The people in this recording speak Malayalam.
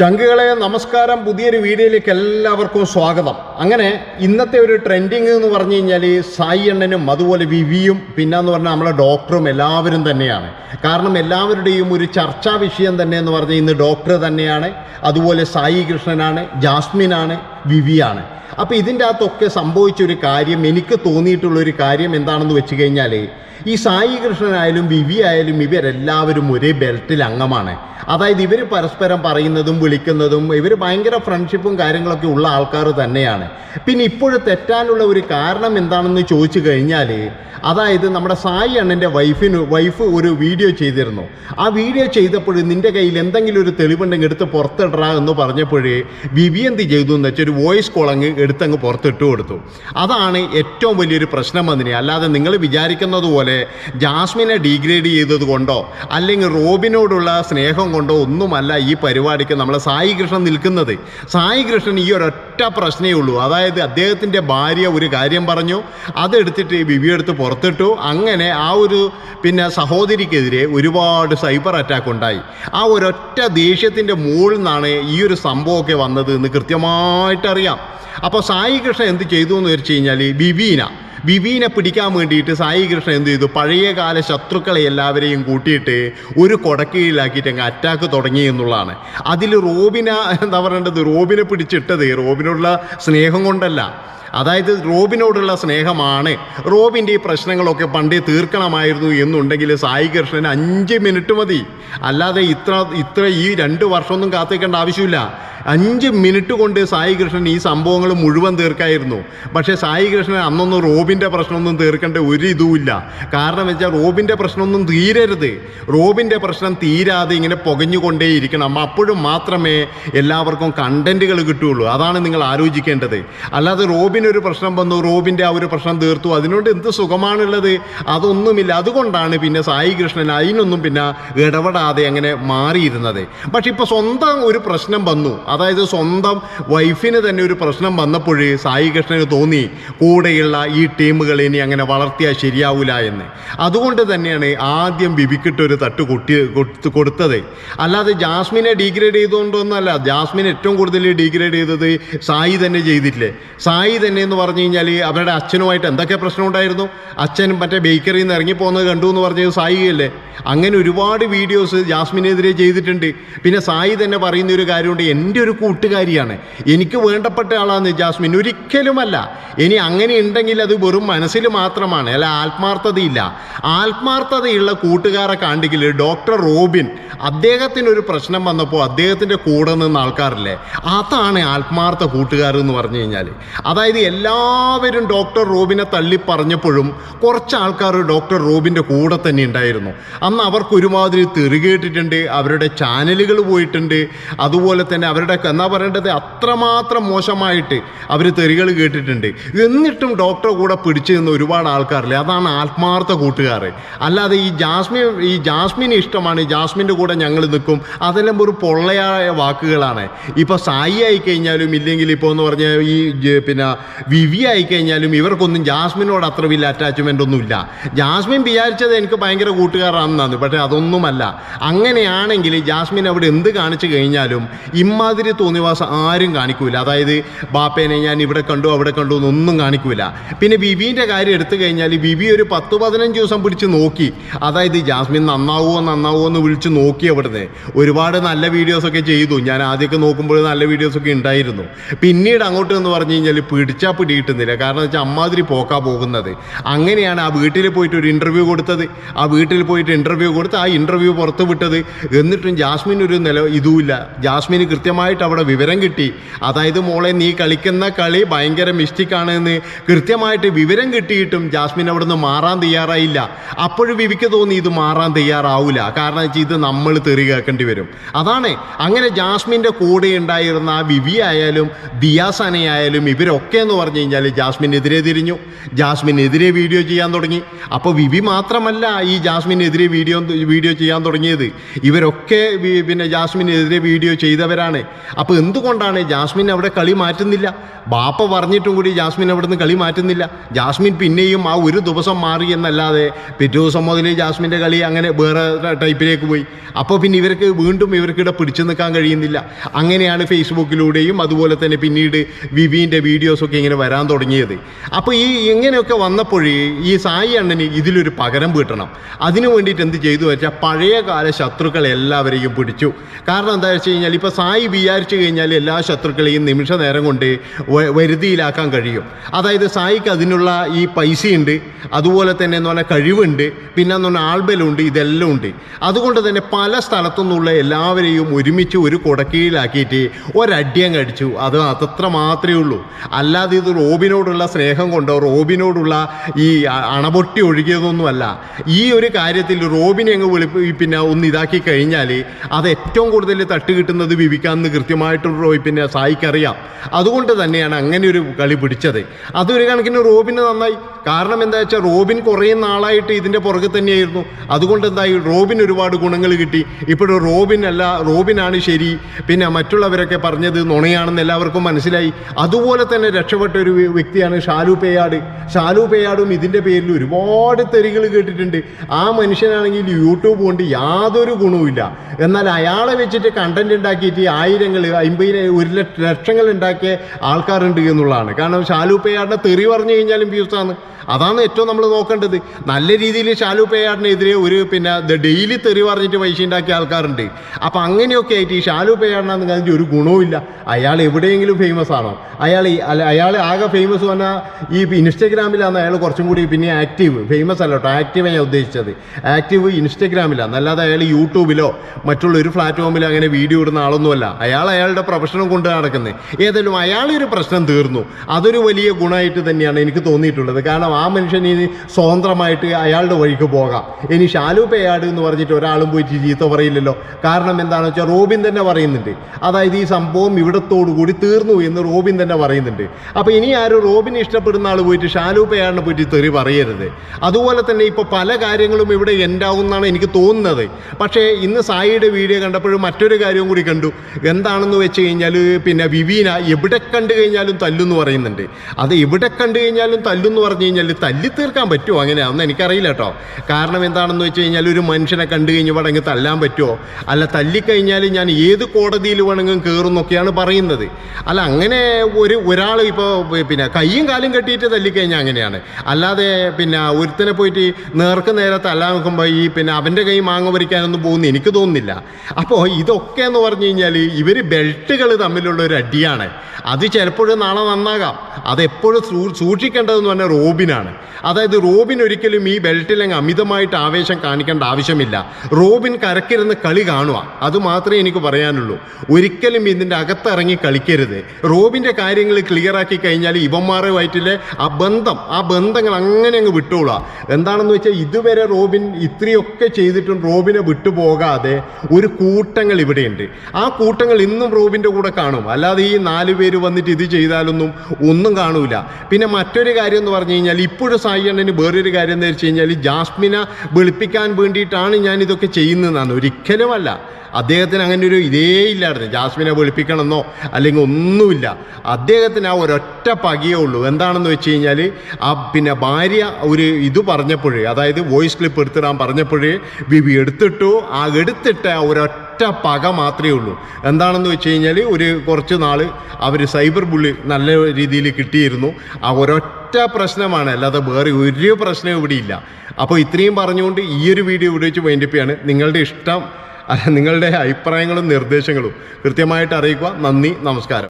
ചങ്കുകളെ നമസ്കാരം പുതിയൊരു വീഡിയോയിലേക്ക് എല്ലാവർക്കും സ്വാഗതം. അങ്ങനെ ഇന്നത്തെ ഒരു ട്രെൻഡിങ് എന്ന് പറഞ്ഞു കഴിഞ്ഞാൽ സായി അണ്ണനും അതുപോലെ വിവിയും പിന്നെന്ന് പറഞ്ഞാൽ നമ്മളെ ഡോക്ടറും എല്ലാവരും തന്നെയാണ്. കാരണം എല്ലാവരുടെയും ഒരു ചർച്ചാ വിഷയം തന്നെ എന്ന് പറഞ്ഞാൽ ഇന്ന് ഡോക്ടർ തന്നെയാണ്. അതുപോലെ സായി കൃഷ്ണനാണ് ജാസ്മിനാണ് വിവിയാണ്. അപ്പോൾ ഇതിന്റെ അകത്തൊക്കെ സംഭവിച്ചൊരു കാര്യം എനിക്ക് തോന്നിയിട്ടുള്ളൊരു കാര്യം എന്താണെന്ന് വെച്ച് കഴിഞ്ഞാൽ ഈ സായി കൃഷ്ണനായാലും വിവി ആയാലും ഇവരെല്ലാവരും ഒരേ ബെൽറ്റിൽ അംഗമാണ്. അതായത് ഇവർ പരസ്പരം പറയുന്നതും വിളിക്കുന്നതും ഇവർ ഭയങ്കര ഫ്രണ്ട്ഷിപ്പും കാര്യങ്ങളൊക്കെ ഉള്ള ആൾക്കാർ തന്നെയാണ്. പിന്നെ ഇപ്പോഴും തെറ്റാനുള്ള ഒരു കാരണം എന്താണെന്ന് ചോദിച്ചു കഴിഞ്ഞാൽ അതായത് നമ്മുടെ സായി അണ്ണന്റെ വൈഫിന് വൈഫ് ഒരു വീഡിയോ ചെയ്തിരുന്നു. ആ വീഡിയോ ചെയ്തപ്പോൾ നിന്റെ കയ്യിൽ എന്തെങ്കിലും ഒരു തെളിവുണ്ടെങ്കിൽ എടുത്ത് പുറത്തിടറ എന്ന് പറഞ്ഞപ്പോഴേ വിവി എന്ത് ചെയ്തു എന്ന് വെച്ചാൽ ഒരു വോയിസ് കോൾ അങ്ങ് എടുത്തങ്ങ് പുറത്തിട്ട് കൊടുത്തു. അതാണ് ഏറ്റവും വലിയൊരു പ്രശ്നം വന്നിന് അല്ലാതെ നിങ്ങൾ വിചാരിക്കുന്നത് പോലെ ജാസ്മിനെ ഡീഗ്രേഡ് ചെയ്തത് കൊണ്ടോ അല്ലെങ്കിൽ റോബിനോടുള്ള സ്നേഹം കൊണ്ടോ ഒന്നുമല്ല ഈ പരിപാടിക്ക് നമ്മളെ സായി കൃഷ്ണൻ നിൽക്കുന്നത്. സായി കൃഷ്ണൻ ഈ ഒരൊറ്റ പ്രശ്നമേ ഉള്ളൂ. അതായത് അദ്ദേഹത്തിന്റെ ഭാര്യ ഒരു കാര്യം പറഞ്ഞു അതെടുത്തിട്ട് ബിബി എടുത്ത് പുറത്തിട്ടു. അങ്ങനെ ആ ഒരു പിന്നെ സഹോദരിക്കെതിരെ ഒരുപാട് സൈബർ അറ്റാക്ക് ഉണ്ടായി. ആ ഒരൊറ്റ ദേഷ്യത്തിന്റെ മുകളിൽ നിന്നാണ് ഈ ഒരു സംഭവമൊക്കെ വന്നത് എന്ന് കൃത്യമായിട്ടറിയാം. അപ്പോൾ സായി കൃഷ്ണ എന്ത് ചെയ്തു എന്ന് വെച്ച് കഴിഞ്ഞാൽ ബിബീന ബിബീനെ പിടിക്കാൻ വേണ്ടിയിട്ട് സായി കൃഷ്ണൻ എന്ത് ചെയ്തു? പഴയകാല ശത്രുക്കളെ എല്ലാവരെയും കൂട്ടിയിട്ട് ഒരു കൊടക്കീഴിലാക്കിയിട്ട് അങ്ങ് അറ്റാക്ക് തുടങ്ങി എന്നുള്ളതാണ്. അതിൽ റോബിന എന്താ പറയേണ്ടത്? റോബിനെ പിടിച്ചിട്ടത് റോബിനോടുള്ള സ്നേഹം കൊണ്ടല്ല. അതായത് റോബിനോടുള്ള സ്നേഹമാണ്. റോബിന്റെ ഈ പ്രശ്നങ്ങളൊക്കെ പണ്ടേ തീർക്കണമായിരുന്നു എന്നുണ്ടെങ്കിൽ സായി കൃഷ്ണന് അഞ്ച് മിനിറ്റ് മതി. അല്ലാതെ ഇത്ര ഇത്ര ഈ രണ്ട് വർഷമൊന്നും കാത്തിക്കേണ്ട ആവശ്യമില്ല. അഞ്ച് മിനിറ്റ് കൊണ്ട് സായി കൃഷ്ണൻ ഈ സംഭവങ്ങൾ മുഴുവൻ തീർക്കായിരുന്നു. പക്ഷേ സായി കൃഷ്ണൻ അന്നൊന്നും റോബിന്റെ പ്രശ്നമൊന്നും തീർക്കേണ്ട ഒരു ഇതുമില്ല കാരണം വെച്ചാൽ റോബിന്റെ പ്രശ്നമൊന്നും തീരരുത്. റോബിന്റെ പ്രശ്നം തീരാതെ ഇങ്ങനെ പുകഞ്ഞുകൊണ്ടേയിരിക്കണം. അപ്പോഴും മാത്രമേ എല്ലാവർക്കും കണ്ടന്റുകൾ കിട്ടുകയുള്ളൂ. അതാണ് നിങ്ങൾ ആലോചിക്കേണ്ടത്. അല്ലാതെ റോബിനൊരു പ്രശ്നം വന്നു റോബിന്റെ ആ ഒരു പ്രശ്നം തീർത്തു. അതിനോട് എന്ത് സുഖമാണുള്ളത്? അതൊന്നുമില്ല. അതുകൊണ്ടാണ് പിന്നെ സായി കൃഷ്ണൻ അതിനൊന്നും പിന്നെ ഇടപെടാതെ അങ്ങനെ മാറിയിരുന്നത്? പക്ഷെ ഇപ്പോൾ സ്വന്തം ഒരു പ്രശ്നം വന്നു. അതായത് സ്വന്തം വൈഫിന് തന്നെ ഒരു പ്രശ്നം വന്നപ്പോൾ സായി കൃഷ്ണന് തോന്നി കൂടെയുള്ള ഈ ടീമുകൾ ഇനി അങ്ങനെ വളർത്തിയാൽ ശരിയാവില്ല എന്ന്. അതുകൊണ്ട് തന്നെയാണ് ആദ്യം ബിബിക്കിട്ട് ഒരു തട്ട് കൊട്ടി കൊടുത്ത് കൊടുത്തത്. അല്ലാതെ ജാസ്മിനെ ഡീഗ്രേഡ് ചെയ്തുകൊണ്ടൊന്നല്ല ജാസ്മിൻ ഏറ്റവും കൂടുതൽ ഡീഗ്രേഡ് ചെയ്തത് സായി തന്നെ ചെയ്തിട്ടില്ലേ? സായി തന്നെ എന്ന് പറഞ്ഞു കഴിഞ്ഞാൽ അവരുടെ അച്ഛനുമായിട്ട് എന്തൊക്കെ പ്രശ്നം ഉണ്ടായിരുന്നു? അച്ഛൻ മറ്റേ ബേക്കറിയിൽ നിന്ന് ഇറങ്ങിപ്പോകുന്നത് കണ്ടു എന്ന് പറഞ്ഞത് സായി അല്ലേ? അങ്ങനെ ഒരുപാട് വീഡിയോസ് ജാസ്മിനെതിരെ ചെയ്തിട്ടുണ്ട്. പിന്നെ സായി തന്നെ പറയുന്ന ഒരു കാര്യമുണ്ട്. എന്റെ ഒരു കൂട്ടുകാരിയാണ്. എനിക്ക് വേണ്ടപ്പെട്ട ആളാണ് ജാസ്മിൻ. ഒരിക്കലുമല്ല. ഇനി അങ്ങനെ ഉണ്ടെങ്കിൽ അത് വെറും മനസ്സിൽ മാത്രമാണ്. അല്ല ആത്മാർത്ഥതയില്ല. ആത്മാർത്ഥതയുള്ള കൂട്ടുകാരെ കാണ്ടെങ്കിൽ ഡോക്ടർ റോബിൻ അദ്ദേഹത്തിനൊരു പ്രശ്നം വന്നപ്പോൾ അദ്ദേഹത്തിന്റെ കൂടെ നിന്ന് ആൾക്കാരില്ലേ? അതാണ് ആത്മാർത്ഥ കൂട്ടുകാർ എന്ന് പറഞ്ഞു കഴിഞ്ഞാൽ അതായത് എല്ലാവരും ഡോക്ടർ റോബിനെ തള്ളി പറഞ്ഞപ്പോഴും കുറച്ച് ആൾക്കാർ ഡോക്ടർ റോബിന്റെ കൂടെ തന്നെ ഉണ്ടായിരുന്നു. അന്ന് അവർക്ക് ഒരുമാതിരി തെറികേട്ടിട്ടുണ്ട് അവരുടെ ചാനലുകൾ പോയിട്ടുണ്ട്. അതുപോലെ തന്നെ അവരുടെ എന്നാ പറയേണ്ടത്? അത്രമാത്രം മോശമായിട്ട് അവർ തെറികൾ കേട്ടിട്ടുണ്ട്. എന്നിട്ടും ഡോക്ടറെ കൂടെ പിടിച്ചു നിന്ന ഒരുപാട് ആൾക്കാരില്ലേ? അതാണ് ആത്മാർത്ഥ കൂട്ടുകാർ അല്ലാതെ ഈ ജാസ്മിൻ ഈ ജാസ്മിന് ഇഷ്ടമാണ്. ജാസ്മിന്റെ കൂടെ ഞങ്ങൾ നിൽക്കും. അതെല്ലാം ഒരു പൊള്ളയായ വാക്കുകളാണ്. ഇപ്പോൾ സായി ആയിക്കഴിഞ്ഞാലും ഇല്ലെങ്കിൽ ഇപ്പോൾ എന്ന് പറഞ്ഞാൽ ഈ പിന്നെ വിവി ആയിക്കഴിഞ്ഞാലും ഇവർക്കൊന്നും ജാസ്മിനോട് അത്ര വലിയ അറ്റാച്ച്മെന്റ് ഒന്നുമില്ല. ജാസ്മിൻ വിചാരിച്ചത് എനിക്ക് ഭയങ്കര കൂട്ടുകാരാണെന്നാണ്. പക്ഷേ അതൊന്നുമല്ല. അങ്ങനെയാണെങ്കിൽ ജാസ്മിൻ അവിടെ എന്ത് കാണിച്ചു കഴിഞ്ഞാലും ഇമ്മാതിരി തോന്നിവാസം ആരും കാണിക്കൂല. അതായത് ബാപ്പേനെ ഞാൻ ഇവിടെ കണ്ടു അവിടെ കണ്ടു എന്നൊന്നും കാണിക്കൂല. പിന്നെ ബിബീന്റെ കാര്യം എടുത്തു കഴിഞ്ഞാൽ ബിബി ഒരു പത്ത് പതിനഞ്ച് ദിവസം പിടിച്ച് നോക്കി. അതായത് ജാസ്മിൻ നന്നാവുമോ നന്നാവുമോ എന്ന് വിളിച്ച് നോക്കി അവിടുന്ന്. ഒരുപാട് നല്ല വീഡിയോസൊക്കെ ചെയ്തു. ഞാൻ ആദ്യമൊക്കെ നോക്കുമ്പോൾ നല്ല വീഡിയോസൊക്കെ ഉണ്ടായിരുന്നു. പിന്നീട് അങ്ങോട്ട് എന്ന് പറഞ്ഞു കഴിഞ്ഞാൽ പിടിച്ചാൽ പിടി കിട്ടുന്നില്ല. കാരണം വെച്ചാൽ അമ്മാതിരി പോക്കാ പോകുന്നത്. അങ്ങനെയാണ് ആ വീട്ടിൽ പോയിട്ട് ഒരു ഇന്റർവ്യൂ കൊടുത്തത്. ആ വീട്ടിൽ പോയിട്ട് ഇന്റർവ്യൂ കൊടുത്ത് ആ ഇന്റർവ്യൂ പുറത്ത് വിട്ടത്. എന്നിട്ടും ജാസ്മിൻ ഒരു നില ഇതുമില്ല. ജാസ്മിന് കൃത്യമായിട്ട് അവിടെ വിവരം കിട്ടി. അതായത് മോളെ നീ കളിക്കുന്ന കളി ഭയങ്കര മിസ്റ്റേക്കാണ് എന്ന് കൃത്യമായിട്ട് വിവരം കിട്ടിയിട്ടും ജാസ്മിൻ അവിടെ നിന്ന് മാറാൻ തയ്യാറായില്ല. അപ്പോഴും വിവിക്ക് തോന്നി ഇത് മാറാൻ തയ്യാറാവില്ല കാരണം വെച്ചാൽ ഇത് നമ്മൾ തെറി കേൾക്കേണ്ടി വരും. അതാണ്. അങ്ങനെ ജാസ്മിന്റെ കൂടെ ഉണ്ടായിരുന്ന ആ വിവി ആയാലും ദിയാസനയായാലും ഇവരൊക്കെ എന്ന് പറഞ്ഞു കഴിഞ്ഞാൽ ജാസ്മിനെതിരെ തിരിഞ്ഞു. ജാസ്മിനെതിരെ വീഡിയോ ചെയ്യാൻ തുടങ്ങി. അപ്പോൾ വിവി മാത്രമല്ല ഈ ജാസ്മിനെതിരെ വീഡിയോ വീഡിയോ ചെയ്യാൻ തുടങ്ങിയത് ഇവരൊക്കെ പിന്നെ ജാസ്മിനെതിരെ വീഡിയോ ചെയ്തവരാണ്. അപ്പോൾ എന്തുകൊണ്ടാണ് ജാസ്മിൻ അവിടെ കളി മാറ്റുന്നില്ല? ബാപ്പ പറഞ്ഞിട്ടും കൂടി ജാസ്മിൻ അവിടെ നിന്ന് കളി മാറ്റുന്നില്ല. ജാസ്മിൻ പിന്നെയും ആ ഒരു ദിവസം മാറി എന്നല്ലാതെ പിറ്റേ ദിവസം മുതൽ ജാസ്മിന്റെ കളി അങ്ങനെ വേറെ ടൈപ്പിലേക്ക് പോയി. അപ്പോൾ പിന്നെ ഇവർക്ക് വീണ്ടും ഇവർക്കിടെ പിടിച്ചു നിൽക്കാൻ കഴിയുന്നില്ല. അങ്ങനെയാണ് ഫേസ്ബുക്കിലൂടെയും അതുപോലെ തന്നെ പിന്നീട് വിവിന്റെ വീഡിയോസൊക്കെ ഇങ്ങനെ വരാൻ തുടങ്ങിയത്. അപ്പോൾ ഈ ഇങ്ങനെയൊക്കെ വന്നപ്പോഴേ ഈ സായി അണ്ണന് ഇതിലൊരു പകരം വീട്ടണം. അതിനു വേണ്ടിയിട്ട് എന്ത് ചെയ്തു വെച്ചാൽ പഴയ കാല ശത്രുക്കളെ എല്ലാവരെയും പിടിച്ചു. കാരണം എന്താ വെച്ച് കഴിഞ്ഞാൽ ഇപ്പോൾ സായി വിചാരിച്ചു കഴിഞ്ഞാൽ എല്ലാ ശത്രുക്കളെയും നിമിഷ നേരം കൊണ്ട് വരുതിയിലാക്കാൻ കഴിയും. അതായത് സായിക്ക് അതിനുള്ള ഈ പൈസയുണ്ട് അതുപോലെ തന്നെ എന്ന് പറഞ്ഞാൽ കഴിവുണ്ട് പിന്നെ എന്ന് പറഞ്ഞാൽ ആൾബലമുണ്ട് ഇതെല്ലാം ഉണ്ട്. അതുകൊണ്ട് തന്നെ പല സ്ഥലത്തു നിന്നുള്ള എല്ലാവരെയും ഒരുമിച്ച് ഒരു കുടക്കീഴിലാക്കിയിട്ട് ഒരടിയം കടിച്ചു അത് അതത്ര മാത്രമേ ഉള്ളൂ. അല്ലാതെ ഇത് റോബിനോടുള്ള സ്നേഹം കൊണ്ടോ റോബിനോടുള്ള ഈ അണപൊട്ടി ഒഴുകിയതൊന്നുമല്ല. ഈ ഒരു കാര്യത്തിൽ റോബിനെ അങ്ങ് വിളി പിന്നെ ഒന്ന് ഇതാക്കി കഴിഞ്ഞാൽ അത് ഏറ്റവും കൂടുതൽ തട്ട് കിട്ടുന്നത് വിവിക്കാന്ന് കൃത്യമായിട്ട് റോയ് പിന്നെ സായിക്കറിയാം. അതുകൊണ്ട് തന്നെയാണ് അങ്ങനെ ഒരു കളി പിടിച്ചത്. അതൊരു കണക്കിന് റോബിന് നന്നായി കാരണം എന്താ വെച്ചാൽ റോബിൻ കുറേ നാളായിട്ട് ഇതിന്റെ പുറകെ തന്നെയായിരുന്നു. അതുകൊണ്ട് എന്തായി? റോബിൻ ഒരുപാട് ഗുണങ്ങൾ കിട്ടി. ഇപ്പോഴും റോബിൻ അല്ല റോബിനാണ് ശരി. പിന്നെ മറ്റുള്ളവരൊക്കെ പറഞ്ഞത് നുണയാണെന്ന് എല്ലാവർക്കും മനസ്സിലായി. അതുപോലെ തന്നെ രക്ഷപ്പെട്ട ഒരു വ്യക്തിയാണ് ഷാലു പേയാട്. ഷാലു പേയാടും ഇതിന്റെ പേരിൽ ഒരുപാട് തെറികൾ കേട്ടിട്ടുണ്ട്. ആ മനുഷ്യനാണെങ്കിൽ യൂട്യൂബ് കൊണ്ട് യാതൊരു ഗുണവുമില്ല. എന്നാൽ അയാളെ വെച്ചിട്ട് കണ്ടന്റ് ഉണ്ടാക്കിയിട്ട് ആയിരങ്ങൾ അമ്പതിന് ഒരു ലക്ഷ ലക്ഷങ്ങൾ ഉണ്ടാക്കിയ ആൾക്കാരുണ്ട് എന്നുള്ളതാണ്. കാരണം ഷാലു പേയാടിനെ തെറി പറഞ്ഞു കഴിഞ്ഞാലും വ്യൂസാണ്. അതാണ് ഏറ്റവും നമ്മൾ നോക്കേണ്ടത്. നല്ല രീതിയിൽ ഷാലു പേയാടിനെതിരെ ഒരു പിന്നെ ഡെയിലി തെറി പറഞ്ഞിട്ട് പൈസ ഉണ്ടാക്കിയ ആൾക്കാരുണ്ട്. അപ്പം അങ്ങനെയൊക്കെ ആയിട്ട് ഈ ഷാലു പേയാടിനാന്ന് ഒരു ഗുണവുമില്ല അയാൾ എവിടെയെങ്കിലും ഫേമസ് ആണോ? അയാൾ അയാൾ ആകെ ഫേമസ് പറഞ്ഞാൽ ഈ ഇൻസ്റ്റഗ്രാമിലാണ് അയാൾ കുറച്ചും കൂടി പിന്നെ ആക്റ്റീവ് ഫേമസ് അല്ല കേട്ടോ ആക്റ്റീവ് ഞാൻ ഉദ്ദേശിച്ചത്. ആക്റ്റീവ് ഇൻസ്റ്റഗ്രാമിലാണ്. അല്ലാതെ അയാൾ യൂട്യൂബിലോ മറ്റുള്ള ഒരു പ്ലാറ്റ്ഫോമിലോ അങ്ങനെ വീഡിയോ ഇടുന്ന ആളൊന്നുമല്ല അയാൾ അയാളുടെ പ്രൊഫഷനും കൊണ്ട് നടക്കുന്നത് ഏതായാലും അയാളൊരു പ്രശ്നം തീർന്നു. അതൊരു വലിയ ഗുണമായിട്ട് തന്നെയാണ് എനിക്ക് തോന്നിയിട്ടുള്ളത്. കാരണം ആ മനുഷ്യൻ ഇനി സ്വതന്ത്രമായിട്ട് അയാളുടെ വഴിക്ക് പോകാം. ഇനി ഷാലു പേയാട് എന്ന് പറഞ്ഞിട്ട് ഒരാളും പോയിട്ട് ചീത്ത പറയില്ലല്ലോ. കാരണം എന്താണെന്ന് വെച്ചാൽ റോബിൻ തന്നെ പറയുന്നുണ്ട്. അതായത് ഈ സംഭവം ഇവിടത്തോടു കൂടി തീർന്നു എന്ന് റോബിൻ തന്നെ പറയുന്നുണ്ട്. അപ്പോൾ ഇനി ആരും റോബിനെ ഇഷ്ടപ്പെടുന്ന ആൾ പോയിട്ട് ഷാലു പേയാടിനെ തെറി പറയരുത്. അതുപോലെ തന്നെ ഇപ്പോൾ പല കാര്യങ്ങളും ഇവിടെ എൻഡാവുമെന്നാണ് എനിക്ക് തോന്നുന്നത്. പക്ഷേ ഇന്ന് സായിയുടെ വീഡിയോ കണ്ടപ്പോഴും മറ്റൊരു കാര്യവും കൂടി കണ്ടു. എന്താണെന്ന് വെച്ച് കഴിഞ്ഞാൽ പിന്നെ വിവീന എവിടെ കണ്ടു കഴിഞ്ഞാലും തല്ലുന്ന് പറയുന്നുണ്ട്. അത് എവിടെ കണ്ടു കഴിഞ്ഞാലും തല്ലുന്ന് പറഞ്ഞു കഴിഞ്ഞാൽ തല്ലി തീർക്കാൻ പറ്റുമോ അങ്ങനെയാണെന്ന് എനിക്കറിയില്ല കേട്ടോ. കാരണം എന്താണെന്ന് വെച്ച് കഴിഞ്ഞാൽ ഒരു മനുഷ്യനെ കണ്ടു കഴിഞ്ഞ് വേണമെങ്കിൽ തല്ലാൻ പറ്റുമോ? അല്ല തല്ലിക്കഴിഞ്ഞാൽ ഞാൻ ഏത് കോടതിയിൽ വേണമെങ്കിലും കയറുന്നൊക്കെയാണ് പറയുന്നത്. അല്ല അങ്ങനെ ഒരു ഒരാൾ ഇപ്പോൾ പിന്നെ കൈയും കാലും കെട്ടിയിട്ട് തല്ലിക്കഴിഞ്ഞാൽ അങ്ങനെയാണ്. അല്ലാതെ പിന്നെ ഒരുത്തനെ പോയിട്ട് നേർക്ക് നേരെ തല്ലാൻ നോക്കുമ്പോൾ ഈ പിന്നെ അവന്റെ കൈ മാങ്ങ പറിക്കാനൊന്നും പോകുന്നു എനിക്ക് തോന്നുന്നില്ല. അപ്പോൾ ഇതൊക്കെ എന്ന് പറഞ്ഞു കഴിഞ്ഞാൽ ഇവർ ബെൽറ്റുകൾ തമ്മിലുള്ള ഒരു അടിയാണ്. അത് ചിലപ്പോഴും നാളെ നന്നാകാം. അതെപ്പോഴും സൂക്ഷിക്കേണ്ടതെന്ന് പറഞ്ഞാൽ റോബിനാണ്. അതായത് റോബിൻ ഒരിക്കലും ഈ ബെൽറ്റിലങ്ങ് അമിതമായിട്ട് ആവേശം കാണിക്കേണ്ട ആവശ്യമില്ല. റോബിൻ കരക്കിരുന്ന് കളി കാണുക. അത് മാത്രമേ എനിക്ക് പറയാനുള്ളൂ. ഒരിക്കലും ഇതിന്റെ അകത്തിറങ്ങി കളിക്കരുത്. റോബിന്റെ കാര്യങ്ങൾ ക്ലിയർ ആക്കി കഴിഞ്ഞാൽ ഇവന്മാരുമായിട്ടുള്ള ആ ബന്ധം ആ ബന്ധങ്ങൾ അങ്ങനെ അങ്ങ് വിട്ടോളുക. എന്താണെന്ന് വെച്ചാൽ ഇതുവരെ റോബിൻ ഇത്രയൊക്കെ ചെയ്തിട്ടും റോബിനെ വിട്ടുപോകാതെ ഒരു കൂട്ടങ്ങൾ ഇവിടെയുണ്ട്. ആ കൂട്ടങ്ങൾ ഇന്നും റോബിന്റെ കൂടെ കാണും. അല്ലാതെ ഈ നാല് പേര് വന്നിട്ട് ഇത് ചെയ്താലൊന്നും ഒന്നും കാണൂല. പിന്നെ മറ്റൊരു കാര്യം എന്ന് പറഞ്ഞു കഴിഞ്ഞാൽ ഇപ്പോഴും സായി അണ്ണന് വേറൊരു കാര്യം എന്ന് വെച്ച് കഴിഞ്ഞാൽ ജാസ്മിനെ വെളുപ്പിക്കാൻ വേണ്ടിയിട്ടാണ് ഞാൻ ഇതൊക്കെ ചെയ്യുന്നതെന്നാണ്. ഒരിക്കലുമല്ല. അദ്ദേഹത്തിന് അങ്ങനെ ഒരു ഇതേ ഇല്ലായിരുന്നു. ജാസ്മിനെ വെളുപ്പിക്കണമെന്നോ അല്ലെങ്കിൽ ഒന്നുമില്ല. അദ്ദേഹത്തിന് ആ ഒരൊറ്റ പകയേ ഉള്ളൂ. എന്താണെന്ന് വെച്ച് കഴിഞ്ഞാൽ ആ പിന്നെ ഭാര്യ ഒരു ഇത് പറഞ്ഞപ്പോഴേ അതായത് വോയിസ് ക്ലിപ്പ് എടുത്തിടാൻ പറഞ്ഞപ്പോഴേ ബിബി എടുത്തിട്ടു. ആ എടുത്തിട്ട് ആ ഒരൊറ്റ പക മാത്രമേ ഉള്ളൂ. എന്താണെന്ന് വെച്ച് കഴിഞ്ഞാൽ ഒരു കുറച്ച് നാൾ അവർ സൈബർ ബുള്ളി നല്ല രീതിയിൽ കിട്ടിയിരുന്നു. ആ ഒരൊറ്റ പ്രശ്നമാണ്. അല്ലാതെ വേറെ ഒരു പ്രശ്നവും ഇവിടെ ഇല്ല. അപ്പോൾ ഇത്രയും പറഞ്ഞുകൊണ്ട് ഈ ഒരു വീഡിയോ ഇവിടെ വെച്ച് വേണ്ടിപ്പിയാണ് നിങ്ങളുടെ ഇഷ്ടം നിങ്ങളുടെ അഭിപ്രായങ്ങളും നിർദ്ദേശങ്ങളും കൃത്യമായിട്ട് അറിയിക്കുക. നന്ദി നമസ്കാരം.